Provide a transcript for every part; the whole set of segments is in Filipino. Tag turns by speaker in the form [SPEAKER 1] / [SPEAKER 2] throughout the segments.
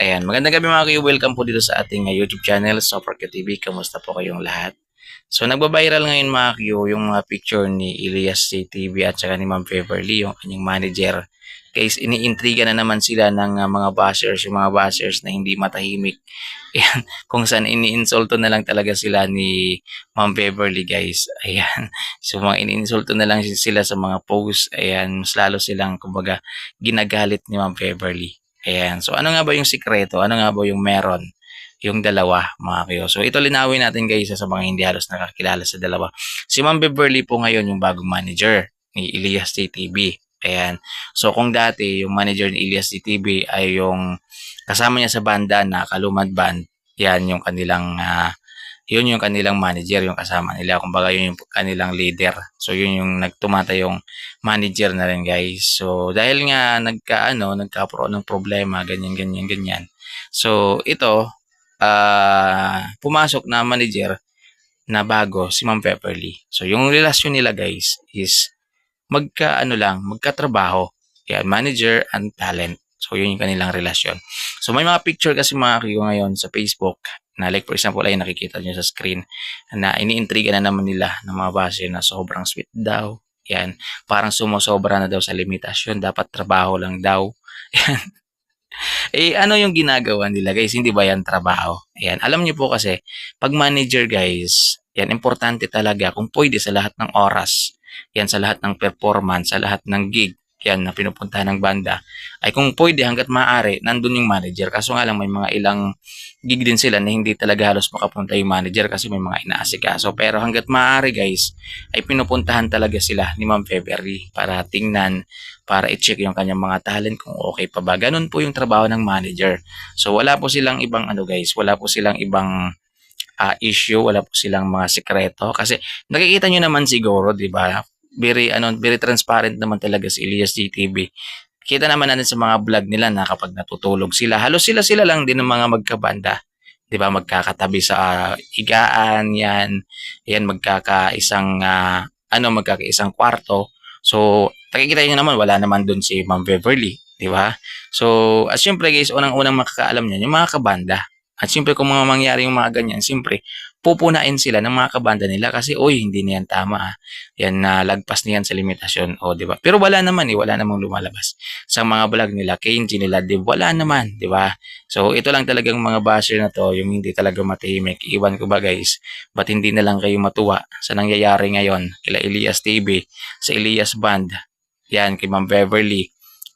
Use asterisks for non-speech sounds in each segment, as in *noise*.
[SPEAKER 1] Ayan, magandang gabi mga kayo. Welcome po dito sa ating uh, YouTube channel, Soparka TV. Kamusta po kayong lahat? So, nagba-viral ngayon mga kayo yung mga picture ni Elias CTV at saka ni Ma'am Beverly, yung kanyang manager. Guys, iniintriga na naman sila ng uh, mga bashers, yung mga bashers na hindi matahimik. *laughs* Ayan, kung saan iniinsulto na lang talaga sila ni Ma'am Beverly, guys. Ayan, *laughs* so mga iniinsulto na lang sila sa mga posts. Ayan, mas lalo silang, kumbaga, ginagalit ni Ma'am Beverly. Ayan. So, ano nga ba yung sikreto? Ano nga ba yung meron? Yung dalawa, mga kayo. So, ito linawin natin guys sa mga hindi halos nakakilala sa dalawa. Si Ma'am Beverly po ngayon yung bagong manager ni Elias TTV. Ayan. So, kung dati yung manager ni Elias TTV ay yung kasama niya sa banda na Kalumad Band, yan yung kanilang uh, yun yung kanilang manager, yung kasama nila. Kumbaga, yun yung kanilang leader. So, yun yung nagtumata yung manager na rin, guys. So, dahil nga nagka, ano, nagka-pro ng problema, ganyan, ganyan, ganyan. So, ito, uh, pumasok na manager na bago, si Ma'am Pepperly. So, yung relasyon nila, guys, is magka, ano lang, magkatrabaho. Yan, manager and talent. So, yun yung kanilang relasyon. So, may mga picture kasi mga kiyo ngayon sa Facebook na like for example ay nakikita nyo sa screen na iniintriga na naman nila ng mga base na sobrang sweet daw. Yan. Parang sumosobra na daw sa limitasyon. Dapat trabaho lang daw. *laughs* Yan. eh, ano yung ginagawa nila guys? Hindi ba yan trabaho? Yan. Alam niyo po kasi, pag manager guys, yan, importante talaga kung pwede sa lahat ng oras. Yan, sa lahat ng performance, sa lahat ng gig yan na pinupuntahan ng banda ay kung pwede hanggat maaari nandun yung manager. Kaso nga lang may mga ilang gig din sila na hindi talaga halos makapunta yung manager kasi may mga inaasikaso. Pero hanggat maaari guys ay pinupuntahan talaga sila ni Ma'am February para tingnan para i-check yung kanyang mga talent kung okay pa ba. Ganun po yung trabaho ng manager. So wala po silang ibang ano guys wala po silang ibang uh, issue, wala po silang mga sekreto kasi nakikita nyo naman siguro, 'di ba? Very ano very transparent naman talaga si Elias GTV. Kita naman natin sa mga vlog nila na kapag natutulog sila, halos sila sila lang din ng mga magkabanda. 'Di ba? Magkakatabi sa uh, higaan 'yan. Yan magkakaisang uh, ano magkakaisang kwarto. So, nakikita niyo naman wala naman doon si Ma'am Beverly, 'di ba? So, as syempre guys, unang-unang makakaalam niyan yung mga kabanda. At siyempre kung mga mangyari yung mga ganyan, siyempre pupunain sila ng mga kabanda nila kasi oy hindi na yan tama ah. yan na lagpas niyan sa limitasyon. O di ba? Pero wala naman eh. Wala namang lumalabas. Sa mga vlog nila KNG nila di wala naman di ba? So ito lang talagang mga basher na to yung hindi talaga matahimik. Iwan ko ba guys ba't hindi na lang kayo matuwa sa nangyayari ngayon kila Elias TV sa Elias Band? Yan kay Ma'am Beverly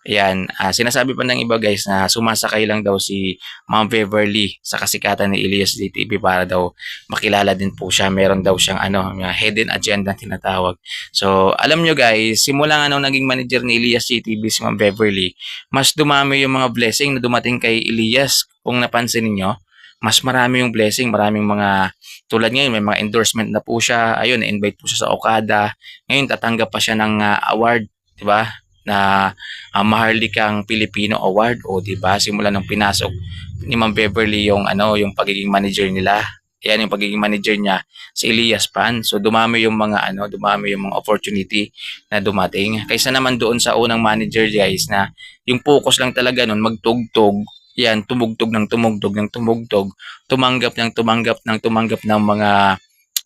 [SPEAKER 1] Ayan, uh, sinasabi pa ng iba guys na sumasakay lang daw si Ma'am Beverly sa kasikatan ni Elias DTV para daw makilala din po siya. Meron daw siyang ano, hidden agenda tinatawag. So, alam nyo guys, simula nga nung naging manager ni Elias DTV si Ma'am Beverly, mas dumami yung mga blessing na dumating kay Elias. Kung napansin niyo mas marami yung blessing, maraming mga tulad ngayon, may mga endorsement na po siya. Ayun, invite po siya sa Okada. Ngayon, tatanggap pa siya ng uh, award, 'di ba? Na uh, Maharlikang Filipino Award o di ba? Simula nang pinasok ni Ma'am Beverly yung ano yung pagiging manager nila. Yan yung pagiging manager niya si Elias Pan. So dumami yung mga ano dumami yung mga opportunity na dumating. Kaysa naman doon sa unang manager guys na yung focus lang talaga noon magtugtog. Yan tumugtog ng tumugtog ng tumugtog. Tumanggap ng tumanggap ng tumanggap ng mga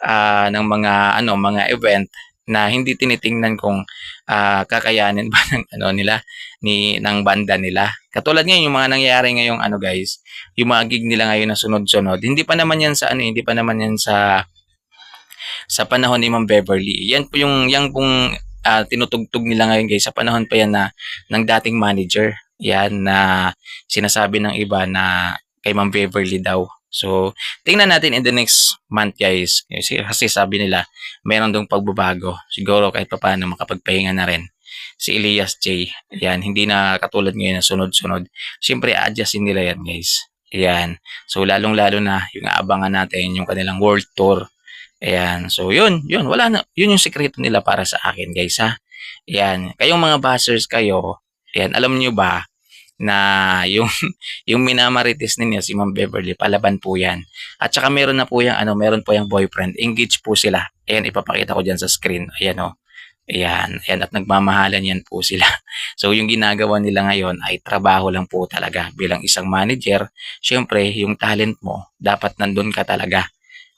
[SPEAKER 1] uh, ng mga ano mga event na hindi tinitingnan kung uh, kakayanin ba ng ano nila ni ng banda nila. Katulad ngayon yung mga nangyayari ngayong ano guys, yung mga gig nila ngayon na sunod-sunod. Hindi pa naman yan sa ano, hindi pa naman yan sa sa panahon ni Ma'am Beverly. Yan po yung yang pong uh, tinutugtog nila ngayon guys sa panahon pa yan na ng dating manager. Yan na sinasabi ng iba na kay Ma'am Beverly daw So, tingnan natin in the next month guys. Kasi, sabi nila, meron dong pagbabago. Siguro kahit pa paano makapagpahinga na rin si Elias J. Yan, hindi na katulad ngayon na sunod-sunod. Siyempre, adjustin nila yan guys. Yan. So, lalong-lalo na yung aabangan natin, yung kanilang world tour. Ayan. So, yun, yun. Wala na. Yun yung sekreto nila para sa akin, guys, ha? Ayan. Kayong mga buzzers kayo, ayan, alam nyo ba, na yung *laughs* yung minamarites ninyo si Ma'am Beverly palaban po yan. At saka meron na po yung ano, meron po yung boyfriend. Engage po sila. Ayan ipapakita ko diyan sa screen. Ayan oh. Ayan, ayan at nagmamahalan yan po sila. *laughs* So yung ginagawa nila ngayon ay trabaho lang po talaga bilang isang manager. Siyempre, yung talent mo, dapat nandun ka talaga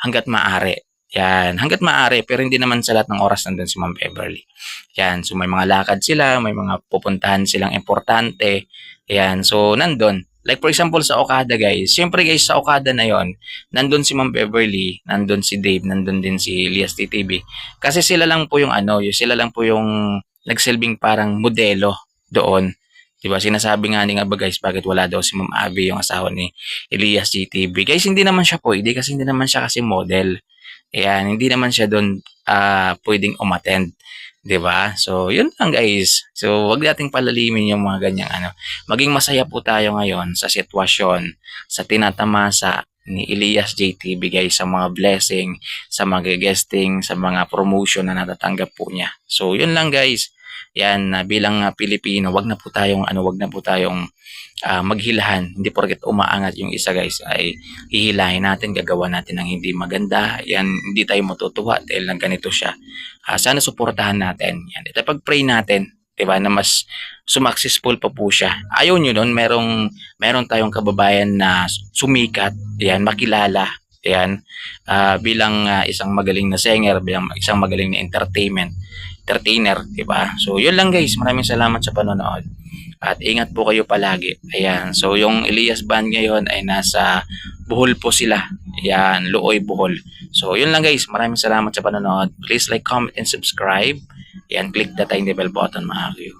[SPEAKER 1] hanggat maaari. Yan, hanggat maaari, pero hindi naman sa lahat ng oras nandun si Ma'am Beverly. Yan, so may mga lakad sila, may mga pupuntahan silang importante. Yan, so nandun. Like for example sa Okada guys, siyempre guys sa Okada na yon, nandun si Ma'am Beverly, nandun si Dave, nandun din si Elias TTV. Kasi sila lang po yung ano, sila lang po yung nagsilbing parang modelo doon. 'Di ba? Sinasabi nga ni nga ba guys, bakit wala daw si Ma'am Abby yung asawa ni Elias GTV. Guys, hindi naman siya pwede kasi hindi naman siya kasi model. Ayan, hindi naman siya doon ah pwedeng umattend. 'Di ba? So, yun lang guys. So, wag nating palalimin yung mga ganyang ano. Maging masaya po tayo ngayon sa sitwasyon, sa tinatamasa ni Elias JTV guys sa mga blessing, sa mga guesting, sa mga promotion na natatanggap po niya. So, yun lang guys. Yan, na bilang ah, Pilipino, wag na po tayong ano, wag na po tayong ah, maghilahan. Hindi porket umaangat yung isa guys ay hihilahin natin, gagawa natin ng hindi maganda. Yan, hindi tayo matutuwa dahil lang ganito siya. Ah, sana suportahan natin. Yan, ito pag-pray natin, 'di ba, na mas successful pa po siya. Ayaw nyo nun, merong, meron tayong kababayan na sumikat, yan, makilala, yan, ah, bilang ah, isang magaling na singer, bilang isang magaling na entertainment, entertainer, 'di ba? So, yun lang guys. Maraming salamat sa panonood. At ingat po kayo palagi. Ayan. So, yung Elias Band ngayon ay nasa Bohol po sila. Ayan, Looy, Bohol. So, yun lang guys. Maraming salamat sa panonood. Please like, comment, and subscribe. Ayan, click the tiny bell button mga kayo.